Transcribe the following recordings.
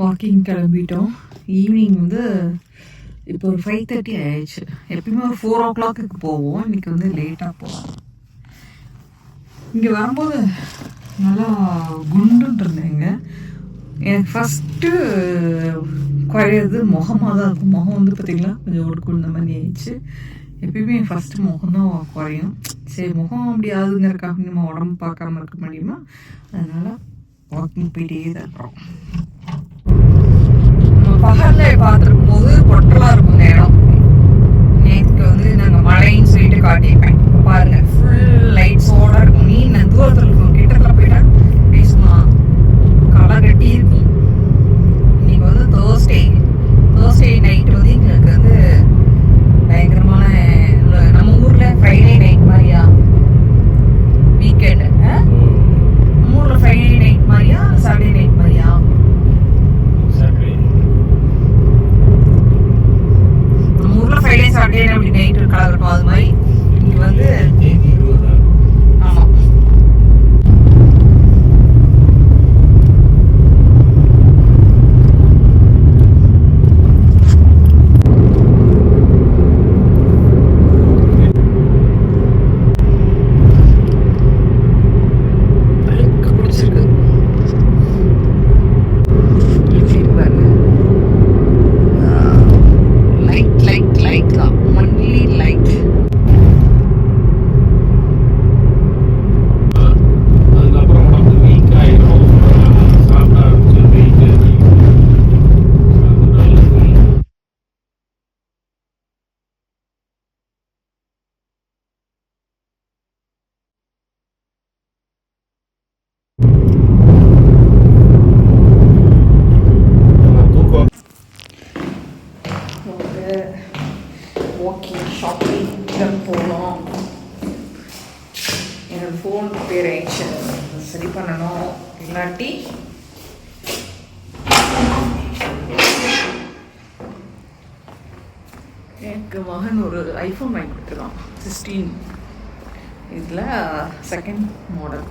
Walking கிளம்பிட்டோம் evening வந்து இப்போ ஒரு ஃபைவ் தேர்ட்டி ஆயிடுச்சு. எப்பயுமே ஒரு ஃபோர் ஓ கிளாக்கு போவோம். இன்னைக்கு வந்து லேட்டாக போவோம் இங்கே வரும்போது நல்லா குண்டுன்னு இருந்தேங்க. எனக்கு ஃபஸ்ட்டு குறையிறது முகமாக தான் இருக்கும். முகம் வந்து பார்த்திங்களா கொஞ்சம் ஒடுக்குண்ட மாதிரி ஆயிடுச்சு. எப்பயுமே ஃபஸ்ட்டு முகம் தான் குறையும். சரி முகம் அப்படி ஆகுதுங்கிறக்காக நம்ம உடம்பு பார்க்காம இருக்க முடியுமா? அதனால் வாக்கிங் போயிட்டே தான் இருக்கிறோம். பகல்ல பார்த்துருக்கும் போது பொட்டலாக இருக்கும் நேரம். நேற்று நேற்றுக்கு வந்து நாங்கள் மழைன்னு சொல்லிட்டு காட்டியிருப்பேன் இப்ப பாருங்க ஃபுல் லைட்ஸோட இருக்கும் நீ நான் தூரத்தில் இருக்கும் கிட்டத்துல போயிட்டா அப்படியே சும்மா களை கட்டி இருக்கும் இன்னைக்கு வந்து தேர்ஸ்டே தேர்ஸ்டே நைட் வந்து எங்களுக்கு வந்து பயங்கரமான நம்ம ஊர்ல ஃப்ரைடே நைட் மாதிரியா வீக்கெண்டு நம்ம ஊர்ல ஃப்ரைடே நைட் மாதிரியா சாட்டர்டே நைட் மாதிரியா நம்ம ஊர்ல ஃப்ரைடே சாட்டர்டே அப்படி நைட் கலர் இருக்கும் அது மாதிரி இங்க வந்து ஆமா அழுக்கு பிடிச்சிருக்கு சரி பாருங்க லைட் லைட் லைட் தான் ஒன்லி லைட் அதுக்கப்புறம் உடம்பு வீக் ஆயிரும் சாப்பிட ஆரம்பிச்சு வெயிட் அது நல்லது தூக்கம் ஒரு வாக்கிங் ஷாப்பிங் போகணும் என்னோட ஃபோன் ரிப்பேர் ஆயிடுச்சு அதை சரி பண்ணணும் இல்லாட்டி எனக்கு மகன் ஒரு ஐஃபோன் வாங்கி கொடுத்துருக்கான். சிக்ஸ்டீன் இதில் செகண்ட் மாடல்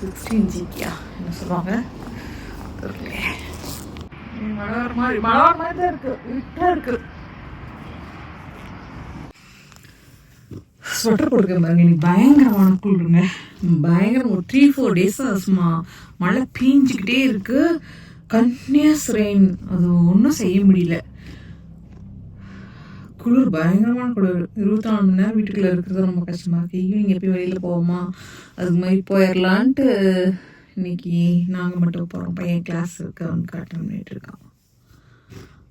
சிக்ஸ்டீன் ஜிபியா என்ன சொல்லுவாங்க? தெரியலையே. மழை வர மாதிரி மழை வர மாதிரி தான் ஸ்வெட்டர் போட்டுக்க பாருங்க. இன்னைக்கு பயங்கரமான குளிருங்க பயங்கரம் ஒரு த்ரீ ஃபோர் டேஸ் சும்மா மழை பீஞ்சிக்கிட்டே இருக்கு. கன்டினியூஸ் ரெயின் அது ஒன்றும் செய்ய முடியல. குளிர் பயங்கரமான குளிர். இருபத்தி நாலு மணி நேரம் வீட்டுக்குள்ள இருக்கிறது ரொம்ப கஷ்டமா இருக்கு. ஈவினிங் எப்பயும் வெளியில போவோமா? அதுக்கு மாதிரி போயிடலான்ட்டு இன்னைக்கு நாங்கள் மட்டும் போகிறோம் பையன் கிளாஸ் இருக்கு. அவனுக்கு அட்டன் பண்ணிட்டு இருக்கான்.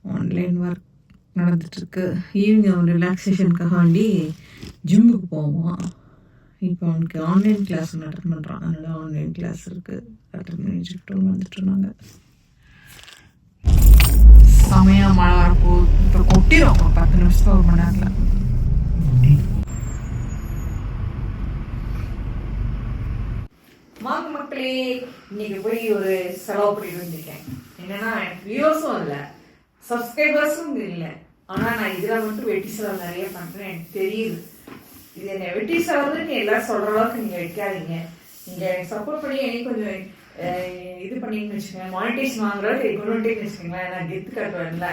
ஆன்லைன் ஒர்க் நடந்துட்டு இருக்கு ஈவினிங் அவன் ரிலாக்ஸேஷனுக்காக வேண்டி ஜிம்முக்கு போவான். இப்போ அவனுக்கு ஆன்லைன் கிளாஸ் அட்டன் பண்ணுறான் அதனால ஆன்லைன் கிளாஸ் இருக்கு. அட்டன் பண்ணிட்டு வந்துட்டு இருந்தாங்க. செமையா மழை வரப்போகுது இப்போ கொட்டிடும் ஒரு பத்து நிமிஷத்துல ஒரு மணி நேரத்தில் வாங்க மக்களே இன்னைக்கு போய் ஒரு செலவு பண்ணிட்டு வந்திருக்கேன் என்னன்னா எனக்கு வியூவர்ஸும் இல்லை சப்ஸ்கிரைபர்ஸும் இல்லை ஆனா நான் இதில் மட்டும் வெட்டி செலவு நிறைய பண்ணுறேன் எனக்கு தெரியுது இது என்ன வெட்டி செலவுன்னு நீ எல்லாரும் சொல்ற அளவுக்கு நீங்க வைக்காதீங்க நீங்க சப்போர்ட் பண்ணி எனக்கு கொஞ்சம் இது பண்ணிங்கன்னு வச்சுக்கோங்க. மானிட்டேஷன் வாங்குறது கொண்டு வந்துட்டேன்னு வச்சுக்கோங்களேன். நான் கெத்து கட்டுவேன்ல.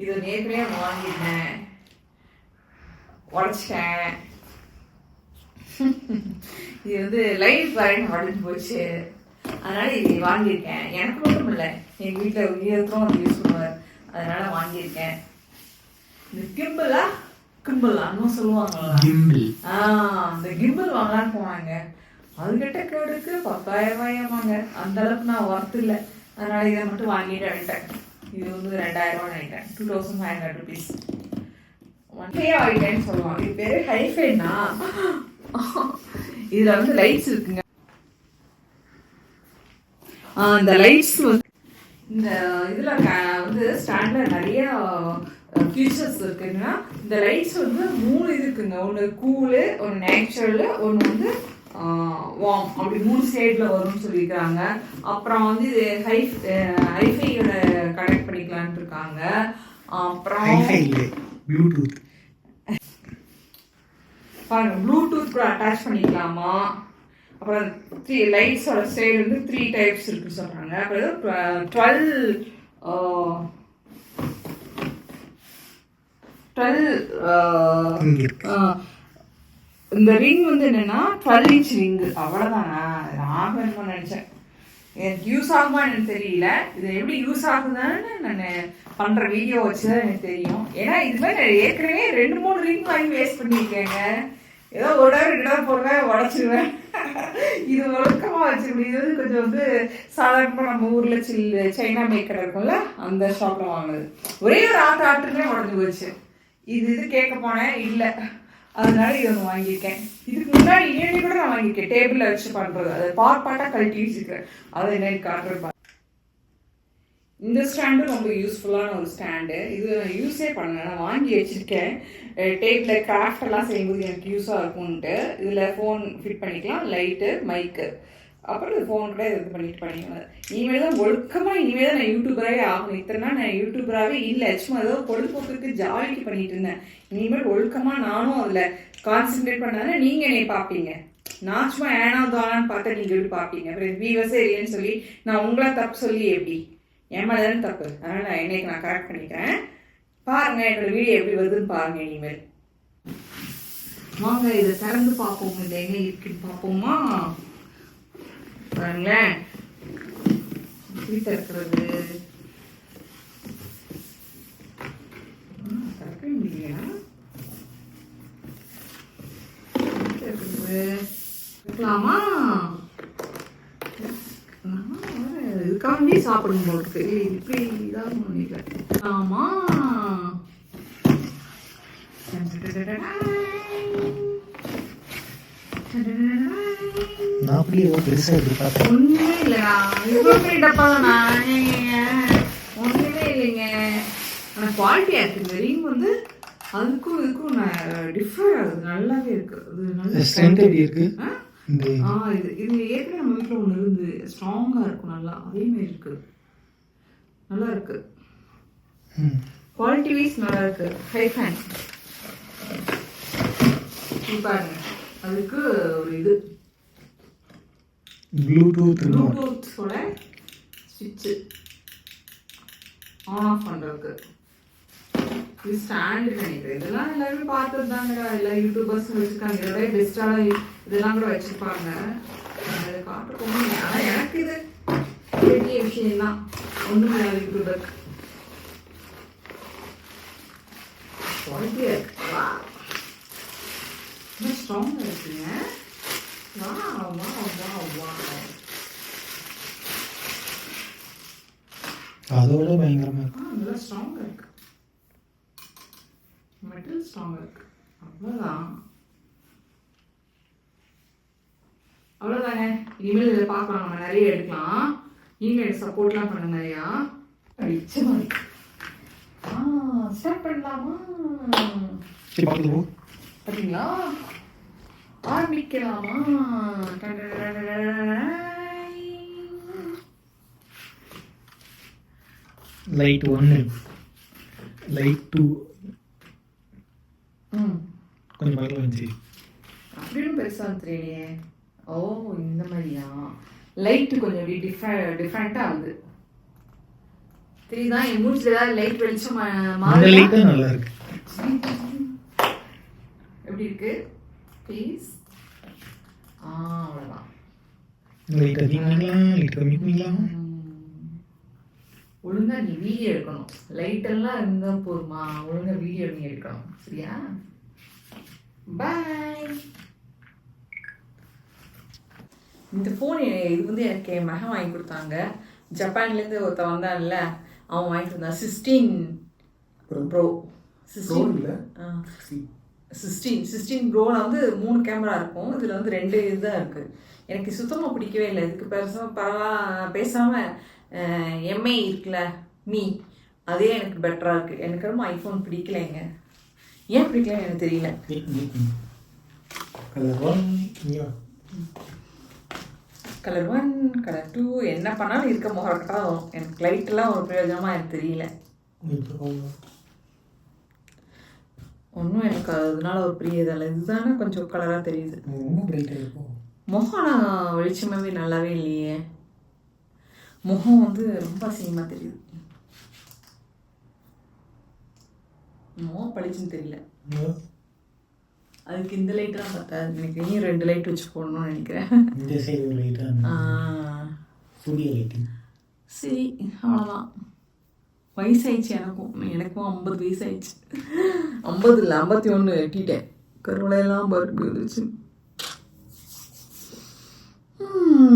இது ஒண்ணு ஏற்கனவே வாங்கிட்டேன் உடச்சிட்டேன் இது வந்து லைட் கரண்ட் உடஞ்சி போச்சு. அதனால இது வாங்கியிருக்கேன். எனக்கு மட்டும் இல்லை எங்க வீட்டில் உயரத்தும் அது யூஸ் பண்ணுவார். அதனால வாங்கியிருக்கேன். இந்த கிம்பிளா கிம்பிளா இன்னும் சொல்லுவாங்களா கிம்பிள் ஆ அந்த கிம்பிள் வாங்கலான்னு போனாங்க. அது கிட்ட கேடுக்கு பத்தாயிரம் ரூபாயாமாங்க அந்த அளவுக்கு நான் ஒர்த் இல்லை. அதனால இதை மட்டும் வாங்கிட்டு வந்துட்டேன். இது வந்து ரெண்டாயிரம் ரூபாய் நினைக்கிறேன் two thousand five hundred rupees ஒன்றையே வாங்கிட்டேன்னு சொல்லுவாங்க. இது பேரு ஹைஃபைனா இதுல வந்து லைட்ஸ் இருக்குங்க. ஆ, இந்த லைட்ஸ் வந்து இந்த இதுல வந்து ஸ்டாண்ட்ல நிறைய ஃபீச்சர்ஸ் இருக்குங்க. இந்த லைட்ஸ் வந்து மூணு இருக்குங்க ஒன்று கூலு ஒன்று நேச்சுரல் ஒன்று வந்து வார்ம் அப்படி மூணு சைடில் வரும்னு சொல்லியிருக்காங்க அப்புறம் வந்து இது ஹை ஹைஃபையோட கனெக்ட் பண்ணிக்கலான்ட்டு இருக்காங்க. அப்புறம் ப்ளூடூத் பாருங்க ப்ளூடூத் கூட அட்டாச் பண்ணிக்கலாமா? அப்புறம் த்ரீ லைட்ஸோட ஸ்டைல் வந்து த்ரீ டைப்ஸ் இருக்குன்னு சொல்கிறாங்க அப்புறம் டுவெல் டுவெல் இந்த ரிங் வந்து என்னன்னா டுவெல் இன்ச் ரிங் அவ்வளோதானா நான் வேணுமா நினச்சேன். எனக்கு யூஸ் ஆகுமா எனக்கு தெரியல. இது எப்படி யூஸ் ஆகுதுன்னு நான் பண்ணுற வீடியோ வச்சு தான் எனக்கு தெரியும். ஏன்னா இது நான் ஏற்கனவே ரெண்டு மூணு ரிங் வாங்கி வேஸ்ட் பண்ணியிருக்கேங்க. ஏதோ ஒரு தடவை ரெண்டு தடவை போடுவேன் உடச்சிருவேன். இது ஒழுக்கமாக வச்சிருக்கேன் இது வந்து கொஞ்சம் வந்து சாதாரணமாக நம்ம ஊரில் சில் சைனா மேக்கர் இருக்கும்ல அந்த ஷாப்பில் வாங்கினது. ஒரே ஒரு ஆட்டு ஆட்டுமே உடஞ்சி போச்சு. இது இது கேட்க போனேன் இல்லை. அதனால இதை ஒன்று வாங்கியிருக்கேன். இதுக்கு முன்னாடி ஏழு கூட நான் வாங்கியிருக்கேன். டேபிளில் வச்சு பண்ணுறது அது பார்ட் பார்ட்டாக கழட்டி வச்சுருக்கேன். அதை என்ன காட்டுறது இந்த ஸ்டாண்டும் ரொம்ப யூஸ்ஃபுல்லான ஒரு ஸ்டாண்டு இது நான் யூஸே பண்ணேன் நான் வாங்கி வச்சுருக்கேன். டேபிளில் கிராஃப்ட் எல்லாம் செய்யும்போது எனக்கு யூஸாக இருக்கும்ன்ட்டு. இதில் ஃபோன் ஃபிட் பண்ணிக்கலாம். லைட்டு மைக்கு அப்புறம் இந்த ஃபோன் கூட இது பண்ணிட்டு பண்ணிக்கலாம் இனிமேல் தான் ஒழுக்கமாக இனிமேல் தான் நான் யூடியூபராகவே ஆகணும். இத்தனை நாள் நான் யூடியூபராகவே இல்லை சும்மா ஏதோ பொழுதுபோக்குக்கு ஜாலிக்கு பண்ணிட்டு இருந்தேன். இனிமேல் ஒழுக்கமாக நானும் அதில் கான்சென்ட்ரேட் பண்ணாத நீங்கள் என்னை பார்ப்பீங்க. நான் சும்மா ஏனா தானான்னு பார்த்தா நீங்கள் எப்படி பார்ப்பீங்க? அப்புறம் வீவர்ஸே இல்லைன்னு சொல்லி நான் உங்களா தப்பு சொல்லி எப்படி? என் மேலே தானே தப்பு. அதனால் நான் என்னைக்கு நான் கரெக்ட் பண்ணிக்கிறேன்? பாருங்க என்னோட வீடியோ எப்படி வருதுன்னு பாருங்க இனிமேல். வாங்க இதை திறந்து பார்ப்போம்? இது என்ன இருக்குன்னு பார்ப்போமா? பாருங்களேன் எப்படி திறக்கிறது ஆ, முடியலையா திறக்கிறது இருக்கலாமா இதுக்காண்டி சாப்பிடும் போல் இருக்கு இப்படி நினைக்கிறேன் ஆமா அப்படி ஏதோ பெருசா எதிர்பார்த்தேன் ஒண்ணுமே இல்லையா இவ்வளோ பெரிய டப்பா தானா ஒண்ணுமே இல்லைங்க. ஆனால் குவாலிட்டியாக இருக்கு இந்த ரிங் வந்து அதுக்கும் இதுக்கும் டிஃப்ரெண்ட் ஆகுது. நல்லாவே இருக்கு. அது நல்ல ஸ்ட்ரென்த் எப்படி இருக்கு? ஆ? இது. இது ஏற்கனவே நம்ம வீட்டில் ஒன்று இருந்து ஸ்ட்ராங்காக இருக்கும் நல்லா. அதே மாதிரி இருக்கு. நல்லா இருக்கு. குவாலிட்டி வைஸ் நல்லா இருக்கு. ஹை ஃபேன் பாருங்க. அதுக்கு ஒரு இது. ப்ளூடூத் ப்ளூடூத்தோட ஸ்விட்சு ஆன் ஆஃப் பண்ணுறதுக்கு இது ஸ்டாண்டு நினைக்கிறேன் இதெல்லாம் எல்லாருமே பார்த்தது தாங்கடா எல்லா யூடியூபர்ஸ் வச்சுருக்காங்க. இதோட பெஸ்ட்டாக இதெல்லாம் கூட வச்சுருப்பாங்க. அதை காட்டுறோம் ஆனால் எனக்கு இது பெரிய விஷயம்தான். ஒன்றும் இல்லை யூடியூபர் குவாலிட்டியாக இருக்கு? ஸ்ட்ராங்காக இருக்குங்க? வா வா வா வா அதோட பயங்கரமா இருக்கு. ஆ நல்லா ஸ்ட்ராங்காக இருக்கு. மெட்டல் ஸ்ட்ராங்காக இருக்கு. அவ்வளோதான் அவ்வளோதாங்க இனிமேல் இதில் பார்க்கலாம். நம்ம நிறைய எடுக்கலாம். நீங்கள் எனக்கு சப்போர்ட்லாம் பண்ணுங்க நிறையா அடிச்சமா இருக்கு. ஆ ஸ்டார்ட் பண்ணலாமா? பார்த்தீங்களா? ஆரம்பிக்கலாமா? லைட் ஒன்று லைட் டூ கொஞ்சம் பக்கத்தில் வந்துச்சு அப்படியும் பெருசாக தெரியலையே ஓ இந்த மாதிரியா லைட் கொஞ்சம் அப்படி டிஃப்ரெ டிஃப்ரெண்ட்டாக ஆகுது தெரியுதா என் மூச்சில் ஏதாவது லைட் வெளிச்சம் மா- லைட் நல்லா இருக்கு எப்படி இருக்கு ப்ளீஸ் ஆ அவ்வளோதான் லைட் அதிகம் பண்ணிக்கலாம் லைட் கம்மி ஒழுங்கா நீ வீடியோ எடுக்கணும். லைட் எல்லாம் இருந்தா போதுமா? ஒழுங்கா வீடியோ நீ எடுக்கணும். சரியா? பாய் இந்த ஃபோன் இது வந்து எனக்கு என் மகன் வாங்கி கொடுத்தாங்க. ஜப்பான்லேருந்து ஒருத்தன் வந்தான்ல அவன் வாங்கி கொடுத்தான் sixteen pro sixteen sixteen sixteen ப்ரோவில் வந்து மூணு கேமரா இருக்கும். இதில் வந்து ரெண்டு இதுதான் இருக்குது எனக்கு சுத்தமாக பிடிக்கவே இல்லை. இதுக்கு பெருசாக பரவா பேசாமல் எம்ஐ இருக்குல்ல மீ அதே எனக்கு பெட்டராக இருக்குது எனக்கு ரொம்ப ஐஃபோன் பிடிக்கலைங்க. ஏன் பிடிக்கலன்னு எனக்கு தெரியல. கலர் ஒன் கலர் டூ என்ன பண்ணாலும் இருக்க முகரக்கட்டா வரும். எனக்கு லைட்டெல்லாம் ஒரு பிரயோஜனமாக எனக்கு தெரியல. ஒன்றும் எனக்கு அதனால ஒரு பெரிய இதில்லை இதுதானே கொஞ்சம் கலராக தெரியுது. முகம் வெளிச்சமாகவே நல்லாவே இல்லையே. முகம் வந்து ரொம்ப அசிங்கமாக தெரியுது. முகம் பளிச்சுன்னு தெரியல. அதுக்கு இந்த லைட் தான் பார்த்தா எனக்கு இனியும் ரெண்டு லைட் வச்சு போடணும்னு நினைக்கிறேன். இந்த சைடு ஒரு லைட்டாக லைட்டிங் சரி அவ்வளோதான் வயசாயிடுச்சு எனக்கும். எனக்கும் ஐம்பது வயசாயிடுச்சு. ஐம்பது இல்லை ஐம்பத்தி ஒன்று எட்டிட்டேன் கருவளையெல்லாம் பருக்கு இருந்துச்சு Hmm.